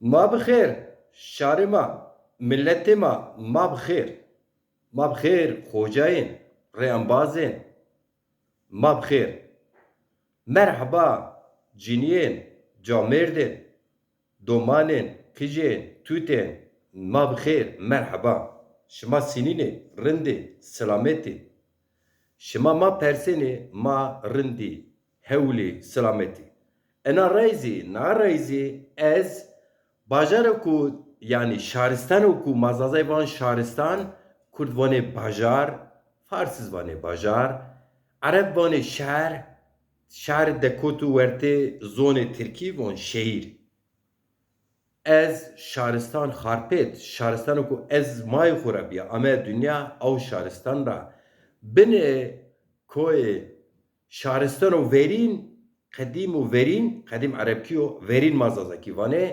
Ma bixêr, şarê ma, milletê ma, ma bixêr. Ma bixêr, xocayên, rêyambazên. Ma bixêr. Merhaba, ciniyên, camêrdên, domanên, kijên, tûtên. Ma bixêr, merhaba. Şima sinînê, rindê, selametê. Şima ma persênê, ma rindî, hewlê, selametê. Ena reyzî, na reyzî, ez bajarê ku yani şaristanê ku mazazê van şaristan, Kurd vanê bajar, Farsiz vanê bajar, Arab vanê şer, şer dekot û wertê zonê Tirkî von şehîr. Ez şaristan xarpêt, şaristanê ku ez mayê xwe re biya ame dünya ew şaristan ra binê koyê şaristan û verîn قدیم و ورین قدیم عربکی و ورین مازازکی وانه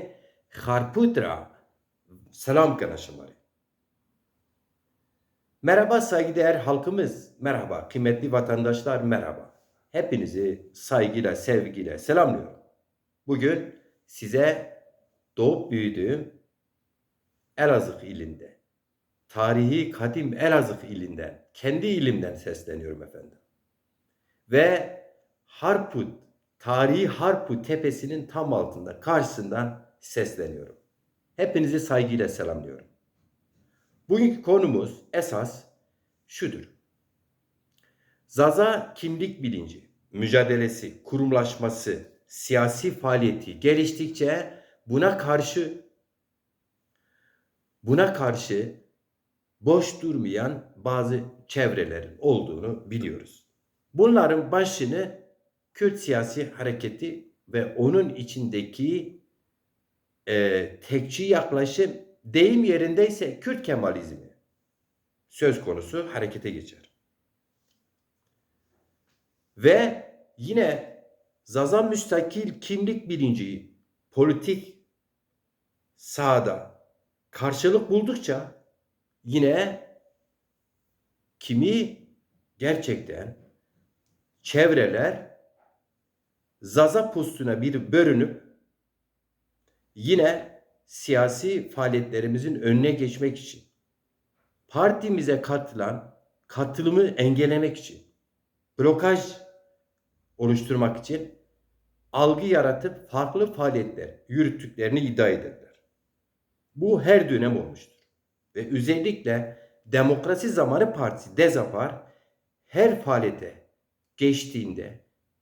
Harputra selam kana. Merhaba saygıdeğer halkımız. Merhaba kıymetli vatandaşlar merhaba. Hepinizi saygıyla, sevgiyle selamlıyorum. Bugün size doğup büyüdüğüm Elazığ ilinde, tarihi kadim Elazığ ilinden, kendi ilimden sesleniyorum efendim. Ve Harput, tarihi Harput tepesinin tam altında, karşısından sesleniyorum. Hepinizi saygıyla selamlıyorum. Bugünkü konumuz esas şudur. Zaza kimlik bilinci, mücadelesi, kurumlaşması, siyasi faaliyeti geliştikçe buna karşı buna karşı boş durmayan bazı çevrelerin olduğunu biliyoruz. Bunların başını Kürt siyasi hareketi ve onun içindeki e, tekçi yaklaşım deyim yerindeyse Kürt Kemalizmi söz konusu harekete geçer. Ve yine Zaza müstakil kimlik bilinci politik sahada karşılık buldukça yine kimi gerçekten çevreler Zaza postuna bir bölünüp yine siyasi faaliyetlerimizin önüne geçmek için partimize katılan katılımı engellemek için blokaj oluşturmak için algı yaratıp farklı faaliyetler yürüttüklerini iddia ederler. Bu her dönem olmuştur. Ve özellikle Demokrasi Zamanı Partisi Dezapar her faaliyete geçtiğinde,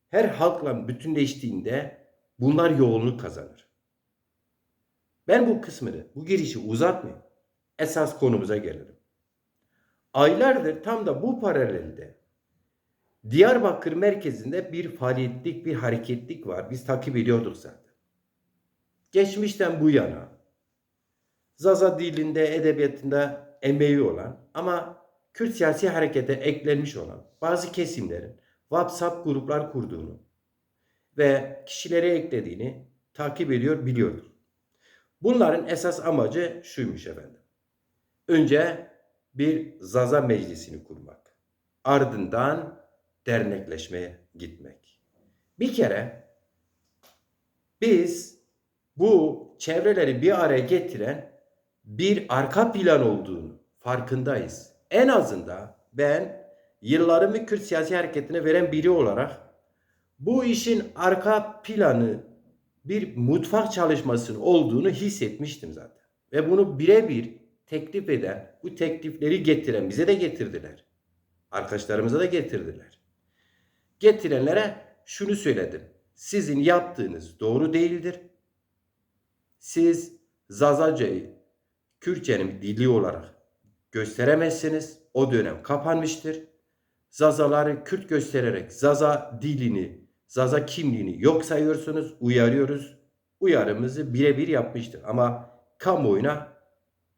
her halkla bütünleştiğinde bunlar yoğunluk kazanır. Ben bu kısmını, bu girişi uzatmayayım. Esas konumuza gelelim. Aylardır tam da bu paralelde Diyarbakır merkezinde bir faaliyetlik, bir hareketlik var. Biz takip ediyorduk zaten. Geçmişten bu yana Zaza dilinde, edebiyatında emeği olan ama Kürt siyasi harekete eklenmiş olan bazı kesimlerin WhatsApp gruplar kurduğunu ve kişilere eklediğini takip ediyor, biliyorduk. Bunların esas amacı şuymuş efendim. Önce bir Zaza meclisini kurmak. Ardından dernekleşmeye gitmek. Bir kere biz bu çevreleri bir araya getiren bir arka plan olduğunu farkındayız. En azından ben yıllarımı Kürt siyasi hareketine veren biri olarak bu işin arka planı bir mutfak çalışmasının olduğunu hissetmiştim zaten. Ve bunu birebir teklif eden, bu teklifleri getiren bize de getirdiler. Arkadaşlarımıza da getirdiler. Getirenlere şunu söyledim. Sizin yaptığınız doğru değildir. Siz Zazaca'yı Kürtçenin dili olarak gösteremezsiniz. O dönem kapanmıştır. Zazaları Kürt göstererek Zaza dilini, Zaza kimliğini yok sayıyorsunuz, uyarıyoruz. Uyarımızı birebir yapmıştır. Ama kamuoyuna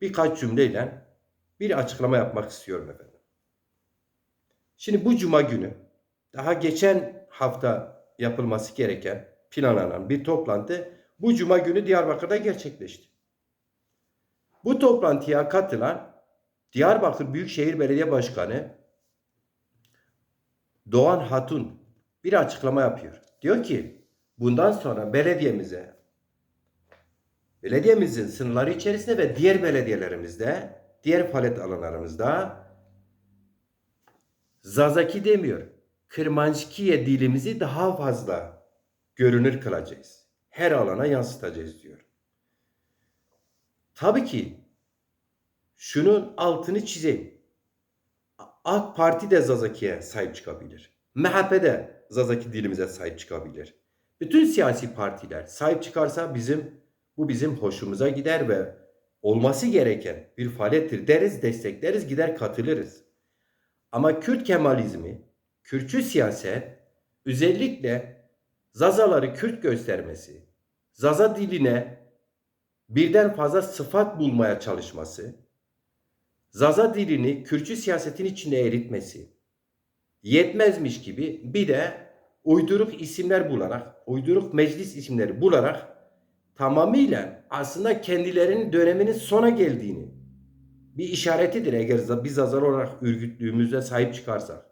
birkaç cümleyle bir açıklama yapmak istiyorum efendim. Şimdi bu cuma günü daha geçen hafta yapılması gereken planlanan bir toplantı bu cuma günü Diyarbakır'da gerçekleşti. Bu toplantıya katılan Diyarbakır Büyükşehir Belediye Başkanı Doğan Hatun bir açıklama yapıyor. Diyor ki bundan sonra belediyemize belediyemizin sınırları içerisinde ve diğer belediyelerimizde, diğer faaliyet alanlarımızda Zazaki demiyor. Kırmançkiye dilimizi daha fazla görünür kılacağız. Her alana yansıtacağız diyor. Tabii ki şunun altını çizeyim. AK Parti de Zazaki'ye sahip çıkabilir. MHP de Zazaki dilimize sahip çıkabilir. Bütün siyasi partiler sahip çıkarsa bizim bu bizim hoşumuza gider ve olması gereken bir faaliyettir deriz, destekleriz, gider katılırız. Ama Kürt Kemalizmi, Kürtçü siyaset özellikle Zazaları Kürt göstermesi, Zaza diline birden fazla sıfat bulmaya çalışması, Zaza dilini Kürtçü siyasetin içinde eritmesi, yetmezmiş gibi bir de uyduruk isimler bularak, uyduruk meclis isimleri bularak tamamıyla aslında kendilerinin döneminin sona geldiğini bir işaretidir eğer biz Zazar olarak örgütlüğümüze sahip çıkarsak.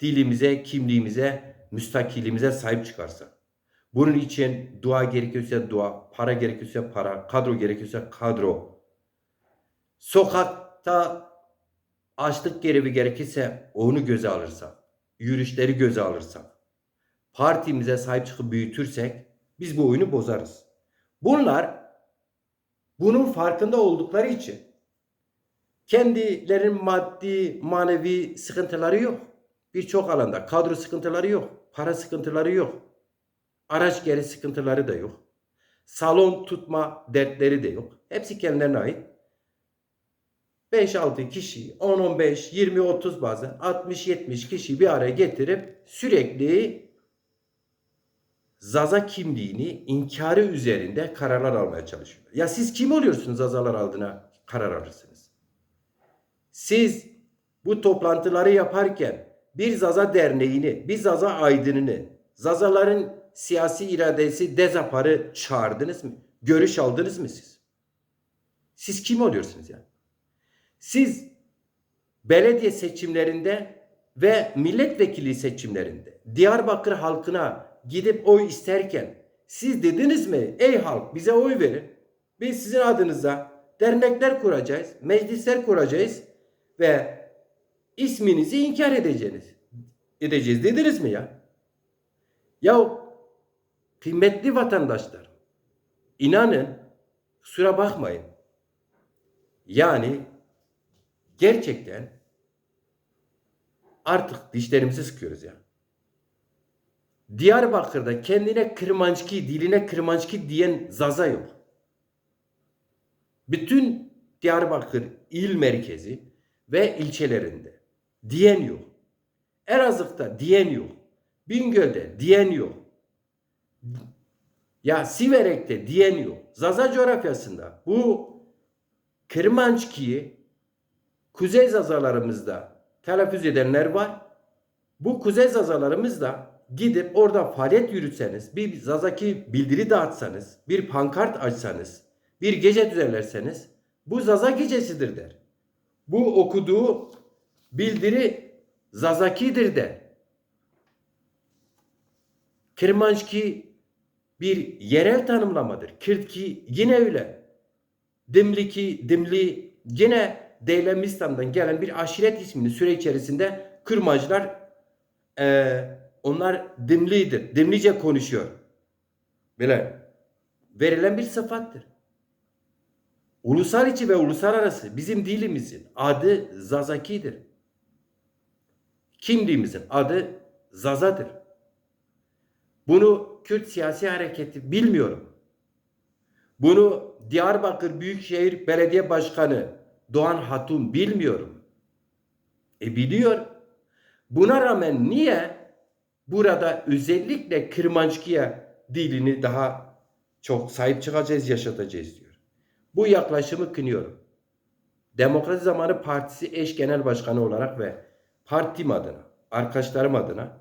Dilimize, kimliğimize, müstakilimize sahip çıkarsak. Bunun için dua gerekiyorsa dua, para gerekiyorsa para, kadro gerekiyorsa kadro. Sokakta açlık görevi gerekirse onu göze alırsak, yürüyüşleri göze alırsak, partimize sahip çıkıp büyütürsek biz bu oyunu bozarız. Bunlar bunun farkında oldukları için kendilerinin maddi, manevi sıkıntıları yok. Birçok alanda kadro sıkıntıları yok, para sıkıntıları yok. Araç geri sıkıntıları da yok. Salon tutma dertleri de yok. Hepsi kendilerine ait. 5-6 kişi, 10-15, 20-30 bazen 60-70 kişi bir araya getirip sürekli Zaza kimliğini inkarı üzerinde kararlar almaya çalışıyorlar. Ya siz kim oluyorsunuz Zazalar adına karar alırsınız? Siz bu toplantıları yaparken bir Zaza derneğini, bir Zaza aydınını, Zazaların siyasi iradesi dezaparı çağırdınız mı? Görüş aldınız mı siz? Siz kim oluyorsunuz yani? Siz belediye seçimlerinde ve milletvekili seçimlerinde Diyarbakır halkına gidip oy isterken siz dediniz mi ey halk bize oy verin. Biz sizin adınıza dernekler kuracağız, meclisler kuracağız ve isminizi inkar edeceğiz. Edeceğiz dediniz mi ya? Ya kıymetli vatandaşlar inanın kusura bakmayın. Yani gerçekten artık dişlerimizi sıkıyoruz ya. Diyarbakır'da kendine Kırmançki, diline Kırmançki diyen Zaza yok. Bütün Diyarbakır il merkezi ve ilçelerinde diyen yok. Elazığ'da diyen yok. Bingöl'de diyen yok. Ya Siverek'te diyen yok. Zaza coğrafyasında bu Kırmançki'yi kuzey zazalarımızda telaffuz edenler var. Bu kuzey zazalarımızda gidip orada faaliyet yürütseniz, bir Zazaki bildiri dağıtsanız, bir pankart açsanız, bir gece düzenlerseniz bu Zaza gecesidir der. Bu okuduğu bildiri Zazaki'dir der. Kırmançki bir yerel tanımlamadır. Kırtki yine öyle. Dimliki, Dimli yine Deylemistan'dan gelen bir aşiret ismini süre içerisinde Kırmacılar e, onlar Dimlidir. Dimlice konuşuyor. Böyle verilen bir sıfattır. Ulusal içi ve uluslararası bizim dilimizin adı Zazaki'dir. Kimliğimizin adı Zaza'dır. Bunu Kürt siyasi hareketi bilmiyorum. Bunu Diyarbakır Büyükşehir Belediye Başkanı Doğan Hatun bilmiyorum. E biliyor. Buna rağmen niye burada özellikle Kırmançkiye dilini daha çok sahip çıkacağız, yaşatacağız diyor. Bu yaklaşımı kınıyorum. Demokrasi Zamanı Partisi eş genel başkanı olarak ve partim adına, arkadaşlarım adına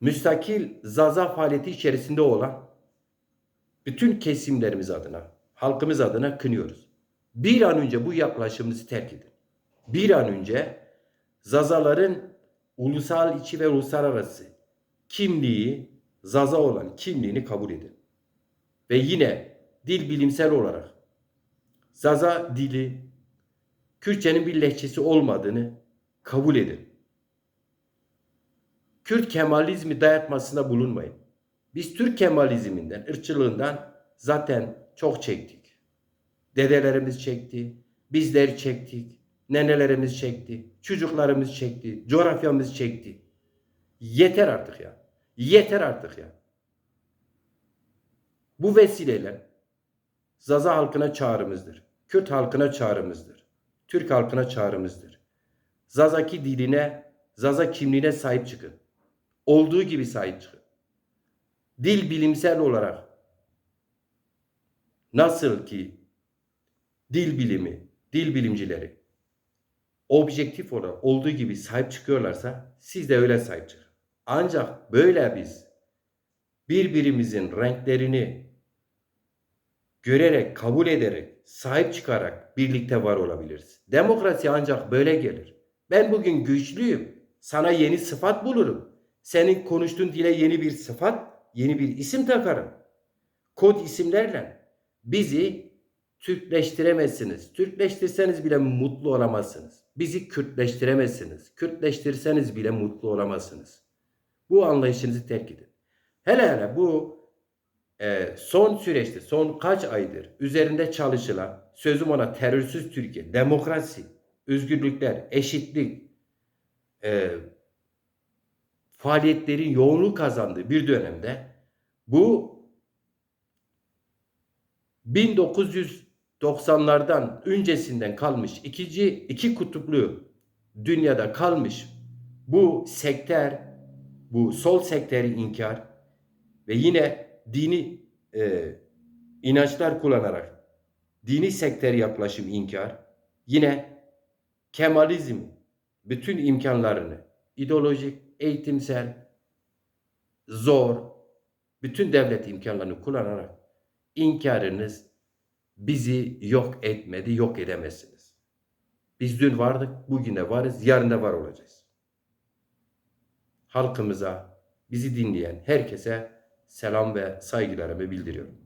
müstakil zaza faaliyeti içerisinde olan bütün kesimlerimiz adına, halkımız adına kınıyoruz. Bir an önce bu yaklaşımınızı terk edin. Bir an önce zazaların ulusal içi ve uluslararası kimliği, zaza olan kimliğini kabul edin. Ve yine dil bilimsel olarak Zaza dili Kürtçenin bir lehçesi olmadığını kabul edin. Kürt Kemalizmi dayatmasında bulunmayın. Biz Türk Kemalizminden, ırkçılığından zaten çok çektik. Dedelerimiz çekti, bizler çektik, nenelerimiz çekti, çocuklarımız çekti, coğrafyamız çekti. Yeter artık ya. Yeter artık ya. Bu vesileyle Zaza halkına çağrımızdır. Kürt halkına çağrımızdır. Türk halkına çağrımızdır. Zazaki diline, Zaza kimliğine sahip çıkın. Olduğu gibi sahip çıkın. Dil bilimsel olarak nasıl ki dil bilimi, dil bilimcileri objektif olarak olduğu gibi sahip çıkıyorlarsa siz de öyle sahip çıkın. Ancak böyle biz birbirimizin renklerini görerek, kabul ederek, sahip çıkarak birlikte var olabiliriz. Demokrasi ancak böyle gelir. Ben bugün güçlüyüm. Sana yeni sıfat bulurum. Senin konuştuğun dile yeni bir sıfat, yeni bir isim takarım. Kod isimlerle bizi Türkleştiremezsiniz. Türkleştirseniz bile mutlu olamazsınız. Bizi Kürtleştiremezsiniz. Kürtleştirseniz bile mutlu olamazsınız. Bu anlayışınızı terk edin. Hele hele bu e, son süreçte, son kaç aydır üzerinde çalışılan, sözüm ona terörsüz Türkiye, demokrasi, özgürlükler, eşitlik, e, faaliyetlerin yoğunluğu kazandığı bir dönemde bu 1990'lardan öncesinden kalmış ikinci iki kutuplu dünyada kalmış bu sektör, bu sol sektörü inkar ve yine dini e, inançlar kullanarak dini sektör yaklaşım inkar yine Kemalizm bütün imkanlarını ideolojik, eğitimsel, zor bütün devlet imkanlarını kullanarak inkarınız bizi yok etmedi, yok edemezsiniz. Biz dün vardık, bugün de varız, yarın da var olacağız. Halkımıza, bizi dinleyen herkese selam ve saygılarımı bildiriyorum.